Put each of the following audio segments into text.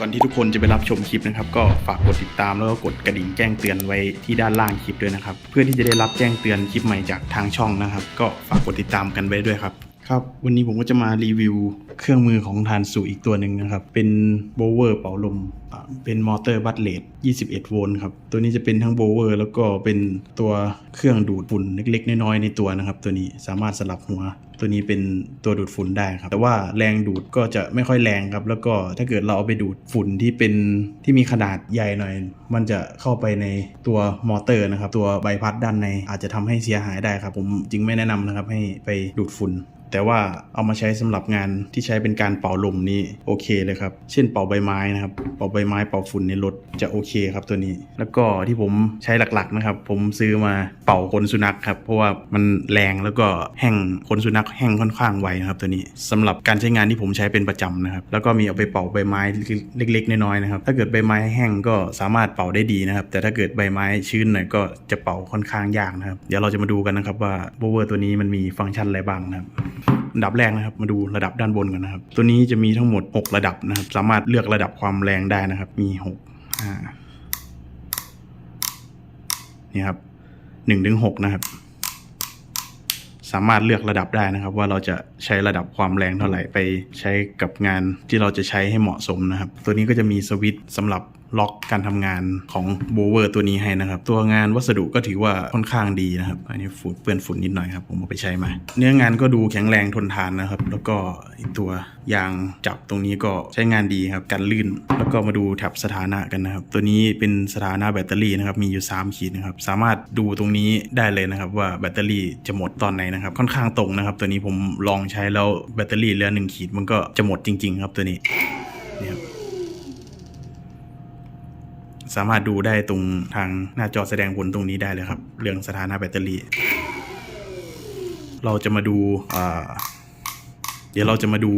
ก่อนที่ทุกคนจะไปรับชมคลิปนะครับ ก็ฝากกดติดตามแล้วก็กดกระดิ่งแจ้งเตือนไว้ที่ด้านล่างคลิปด้วยนะครับ เพื่อที่จะได้รับแจ้งเตือนคลิปใหม่จากทางช่องนะครับ ก็ฝากกดติดตามกันไว้ด้วยครับ ครับวันนี้ผมก็จะมารีวิวเครื่องมือของทานสูอีกตัวหนึ่งนะครับ เป็นโบเวอร์เป่าลม เป็นมอเตอร์บัตเลด21 โวลต์ครับ ตัวนี้จะเป็นทั้งโบเวอร์แล้วก็เป็นตัวเครื่องดูดฝุ่นเล็กๆ น้อยๆ ในตัวนะครับ ตัวนี้สามารถสลับหัว ตัวนี้เป็นตัวดูดฝุ่นได้ครับ แต่ว่าแรงดูดก็จะไม่ค่อยแรงครับ แล้วก็ถ้าเกิดเราเอาไปดูดฝุ่นที่เป็นที่มีขนาดใหญ่หน่อย มันจะเข้าไปในตัวมอเตอร์นะครับ ตัวใบพัดด้านในอาจจะทำให้เสียหายได้ครับ ผมจึงไม่แนะนำนะครับให้ไปดูดฝุ่น แต่ว่าเอามาใช้สำหรับงานที่ใช้เป็นการเป่าลมนี่โอเคเลยครับ เช่นเป่าใบไม้นะครับ เป่าใบไม้เป่าฝุ่นในรถจะโอเคครับตัวนี้ แล้วก็ที่ผมใช้หลักๆนะครับ ผมซื้อมาเป่าขนสุนัขครับ เพราะว่ามันแรงแล้วก็แห้งขนสุนัขแห้งค่อนข้างไวนะครับตัวนี้สำหรับการใช้งานที่ผมใช้เป็นประจำนะครับ แล้วก็มีเอาไปเป่าใบไม้เล็กๆน้อยๆนะครับ ถ้าเกิดใบไม้แห้งก็สามารถเป่าได้ดีนะครับ แต่ถ้าเกิดใบไม้ชื้นหน่อยก็จะเป่าค่อนข้างยากนะครับ เดี๋ยวเราจะมาดูกันนะครับว่าโบเวอร์ตัวนี้มันมีฟังก์ชันอะไรบ้างนะครับ อันดับแรกนะครับ มาดูระดับด้านบนก่อนนะครับ ตัวนี้จะมีทั้งหมด 6 ระดับนะครับ สามารถเลือกระดับความแรงได้นะครับ มี6อ่านี่ครับ1ถึง6นะครับ สามารถเลือกระดับได้นะครับ ว่าเราจะใช้ระดับความแรงเท่าไหร่ไปใช้กับงานที่เราจะใช้ให้เหมาะสมนะครับ ตัวนี้ก็จะมีสวิตช์สำหรับ ล็อกการทำงานของโบเวอร์ตัวนี้ให้นะครับ ตัวงานวัสดุก็ถือว่าค่อนข้างดีนะครับ อันนี้ฝุ่นเปื้อนฝุ่นนิดหน่อยครับ ผมเอาไปใช้มา เนื้องานก็ดูแข็งแรงทนทานนะครับ แล้วก็ตัวยางจับตรงนี้ก็ใช้งานดีครับกันลื่น แล้วก็มาดูแถบสถานะกันนะครับ ตัวนี้เป็นสถานะแบตเตอรี่นะครับ มีอยู่ 3 ขีดนะครับ สามารถดูตรงนี้ได้เลยนะครับว่าแบตเตอรี่จะหมดตอนไหนนะครับ ค่อนข้างตรงนะครับ ตัวนี้ผมลองใช้แล้วแบตเตอรี่เหลือหนึ่งขีดมันก็จะหมดจริง ๆ ครับตัวนี้ สามารถดูได้ตรงทางหน้าจอแสดงผลตรงนี้ได้เลยครับ เรื่องสถานะแบตเตอรี่ เราจะมาดูเดี๋ยวเราจะมาดู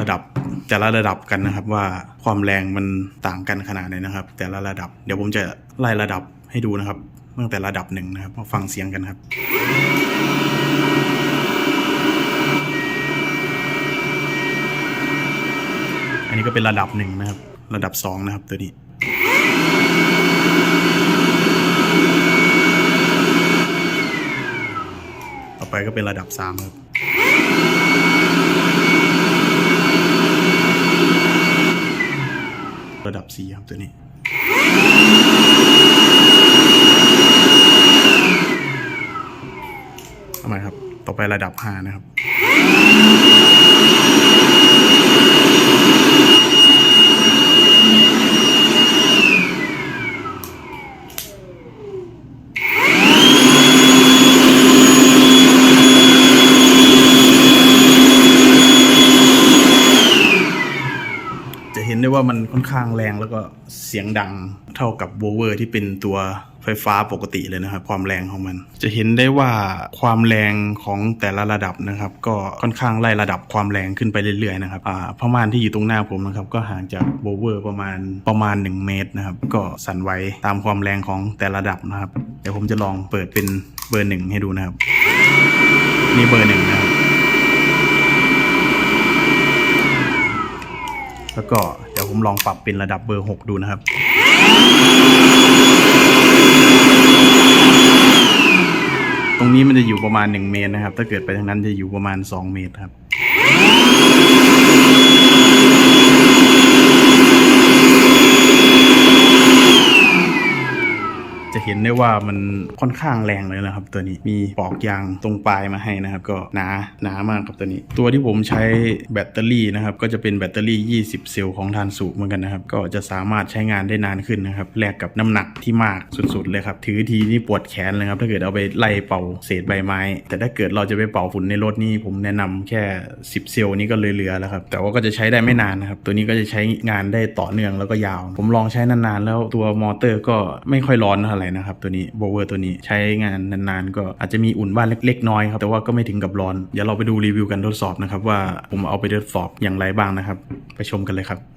ระดับแต่ละระดับกันนะครับว่าความแรงมันต่างกันขนาดไหนนะครับ แต่ละระดับ เดี๋ยวผมจะไล่ระดับให้ดูนะครับตั้งแต่ระดับหนึ่งนะครับมาฟังเสียงกันครับอันนี้ก็เป็นระดับหนึ่งนะครับ ระดับสองนะครับตัวนี้ ต่อ ไปก็เป็นระดับ 3 ครับ ระดับ 4 ครับตัวนี้ ทำไมครับ ต่อไประดับ 5 นะครับ เห็นได้ว่ามันค่อนข้างแรงแล้วก็เสียงดังเท่ากับโวเวอร์ที่เป็นตัวไฟฟ้าปกติเลยนะครับ ความแรงของมัน จะเห็นได้ว่าความแรงของแต่ละระดับนะครับ ก็ค่อนข้างไล่ระดับความแรงขึ้นไปเรื่อยๆนะครับอ่าพม่านที่อยู่ตรงหน้าผมนะครับ ก็ห่างจากโวเวอร์ประมาณประมาณ 1 เมตรนะครับ ก็สั่นไหวตามความแรงของแต่ละระดับนะครับเดี๋ยวผมจะลองเปิดเป็นเบอร์หนึ่งให้ดูนะครับ นี่เบอร์หนึ่งนะครับ แล้วก็เดี๋ยวผมลองปรับเป็นระดับเบอร์ 6 ดูนะครับ ตรงนี้มันจะอยู่ประมาณ 1 เมตรนะครับ ถ้าเกิดไปทางนั้นจะอยู่ประมาณ 2 เมตรครับ จะเห็นได้ว่ามันค่อนข้างแรงเลยนะครับ ตัวนี้มีปอกยางตรงปลายมาให้นะครับ ก็หนาหนามากครับตัวนี้ ตัวที่ผมใช้แบตเตอรี่นะครับก็จะเป็นแบตเตอรี่ 20 เซลล์ของทานสูเหมือนกันนะครับ ก็จะสามารถใช้งานได้นานขึ้นนะครับแลกกับน้ำหนักที่มากสุดๆเลยครับถือทีนี่ปวดแขนเลยครับถ้าเกิดเอาไปไล่เป่าเศษใบไม้ แต่ถ้าเกิดเราจะไปเป่าฝุ่นในรถนี่ผมแนะนำแค่ 10 เซลล์นี้ก็เหลือๆแล้วครับแต่ว่าก็จะใช้ได้ไม่นานนะครับตัวนี้ก็จะใช้งานได้ต่อเนื่องแล้วก็ยาว ผมลองใช้นานๆแล้วตัวมอเตอร์ก็ไม่ค่อยร้อนเท่าไหร่นะครับตัวนี้โบเวอร์ตัวนี้ใช้งานนานๆ ก็อาจจะมีอุ่นบ้านเล็กๆน้อยครับแต่ว่าก็ไม่ถึงกับร้อน เดี๋ยวเราไปดูรีวิวกันทดสอบนะครับว่าผมเอาไปทดสอบอย่างไรบ้างนะครับ ไปชมกันเลยครับ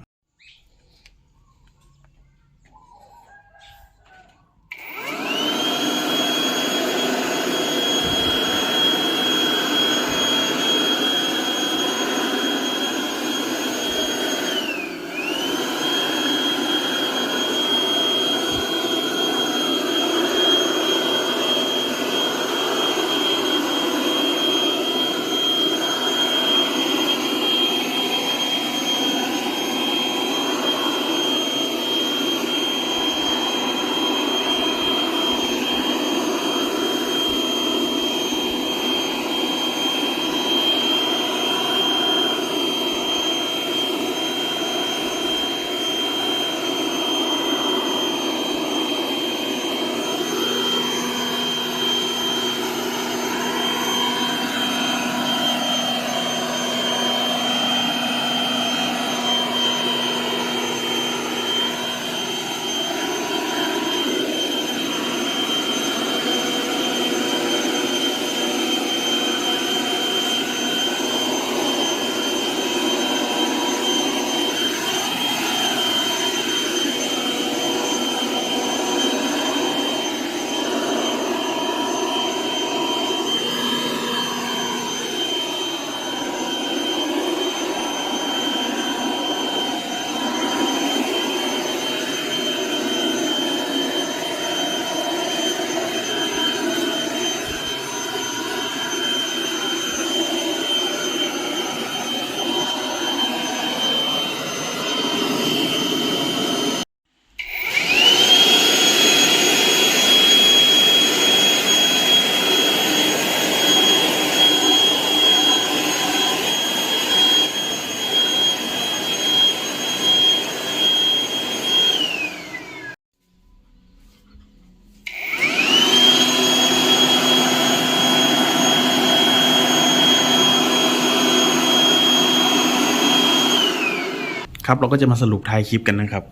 ครับเราก็จะมาสรุปท้ายคลิปกันนะครับ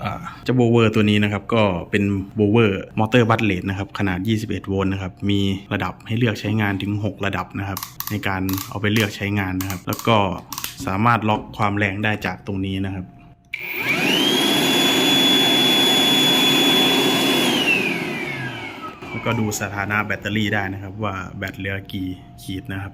เจ้าโบเวอร์ตัวนี้นะครับก็เป็นโบเวอร์มอเตอร์บัตเลตนะครับขนาด 21 โวลต์นะครับมีระดับให้เลือกใช้งานถึง 6 ระดับนะครับในการเอาไปเลือกใช้งานนะครับ แล้วก็สามารถล็อกความแรงได้จากตรงนี้นะครับแล้วก็ดูสถานะแบตเตอรี่ได้นะครับว่าแบตเหลือกี่ขีดนะครับ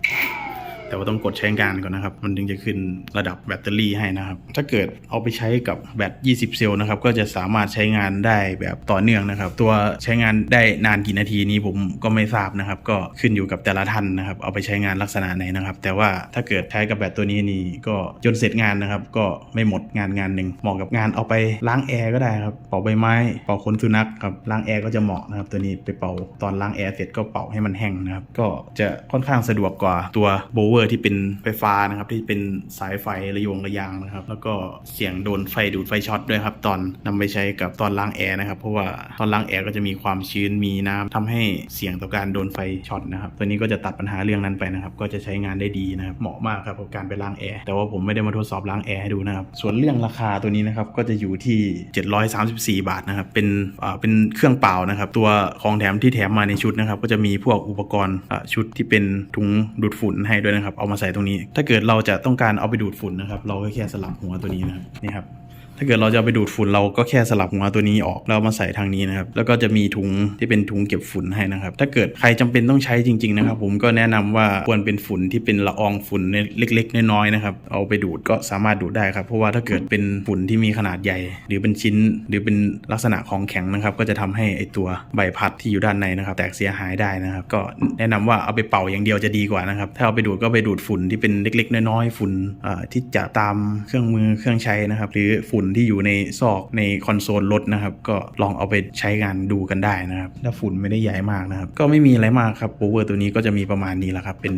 แต่ว่าต้องกดใช้งานก่อนนะครับ มันถึงจะขึ้นระดับแบตเตอรี่ให้นะครับ ถ้าเกิดเอาไปใช้กับแบต 20 เซลล์นะครับ ก็จะสามารถใช้งานได้แบบต่อเนื่องนะครับ ตัวใช้งานได้นานกี่นาทีนี้ผมก็ไม่ทราบนะครับ ก็ขึ้นอยู่กับแต่ละท่านนะครับ เอาไปใช้งานลักษณะไหนนะครับ แต่ว่าถ้าเกิดใช้กับแบตตัวนี้นี่ก็จนเสร็จงานนะครับ ก็ไม่หมดงานงานหนึ่งเหมาะกับงานเอาไปล้างแอร์ก็ได้ครับเป่าใบไม้เป่าขนสุนัขครับล้างแอร์ก็จะเหมาะนะครับ ตัวนี้ไปเป่าตอนล้างแอร์เสร็จก็เป่าให้มันแห้งนะครับก็จะค่อนข้างสะดวกกว่าตัวโบเวอร์ที่เป็นไฟฟ้านะครับที่เป็นสายไฟระยงระยางนะครับ แล้วก็เสียงโดนไฟดูดไฟช็อตด้วยครับ ตอนนำไปใช้กับตอนล้างแอร์นะครับ เพราะว่าตอนล้างแอร์ก็จะมีความชื้นมีน้ำทำให้เสี่ยงต่อการโดนไฟช็อตนะครับ ตัวนี้ก็จะตัดปัญหาเรื่องนั้นไปนะครับ ก็จะใช้งานได้ดีนะครับ เหมาะมากครับกับการไปล้างแอร์แต่ว่าผมไม่ได้มาทดสอบล้างแอร์ให้ดูนะครับ ส่วนเรื่องราคาตัวนี้นะครับก็จะอยู่ที่ 734 บาทนะครับ เป็นอ่าเป็นเครื่องเปล่านะครับ ตัวของแถมที่แถมมาในชุดนะครับ ก็จะมีพวกอุปกรณ์อ่าชุดที่เป็นถุงดูดฝุ่นให้ด้วยนะครับเอามาใส่ตรงนี้ ถ้าเกิดเราจะต้องการเอาไปดูดฝุ่นนะครับ เราก็แค่สลับหัวตัวนี้นะครับนี่ครับ ถ้าเกิดเราจะไปดูดฝุ่นเราก็แค่สลับหัวตัวนี้ออกแล้วมาใส่ทางนี้นะครับ แล้วก็จะมีถุงที่เป็นถุงเก็บฝุ่นให้นะครับ ถ้าเกิดใครจำเป็นต้องใช้จริง ๆ นะครับ ผมก็แนะนำว่าควรเป็นฝุ่นที่เป็นละอองฝุ่นเล็ก ๆ น้อยๆนะครับ เอาไปดูดก็สามารถดูดได้ครับ เพราะว่าถ้าเกิดเป็นฝุ่นที่มีขนาดใหญ่ หรือเป็นชิ้น หรือเป็นลักษณะของแข็งนะครับ ก็จะทำให้ไอตัวใบพัดที่อยู่ด้านในนะครับ แตกเสียหายได้นะครับ ก็แนะนำว่าเอาไปเป่าอย่างเดียวจะดีกว่านะครับ ถ้าเอาไปดูดก็ไปดูดฝุ่นที่เป็นเล็ก ๆ น้อยๆฝุ่นที่จะตามเครื่องมือเครื่องใช้นะครับ หรือฝุ่นที่อยู่ในซอกในคอนโซลรถนะครับก็ลองเอาไปใช้งานดูกันได้นะครับถ้าฝุ่นไม่ได้ใหญ่มากนะครับก็ไม่มีอะไรมากครับโปเวอร์ตัวนี้ก็จะมีประมาณนี้แหละครับเป็น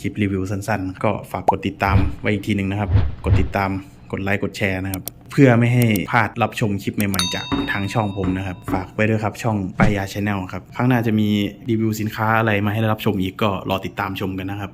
คลิปรีวิวสั้นๆ ก็ฝากกดติดตามไว้อีกทีหนึ่งนะครับ กดติดตามกดไลค์กดแชร์นะครับ เพื่อไม่ให้พลาดรับชมคลิปใหม่ๆจากทางช่องผมนะครับ ฝากไว้ด้วยครับช่องปายาชาแนลครับ ข้างหน้าจะมีรีวิวสินค้าอะไรมาให้ได้รับชมอีกก็รอติดตามชมกันนะครับ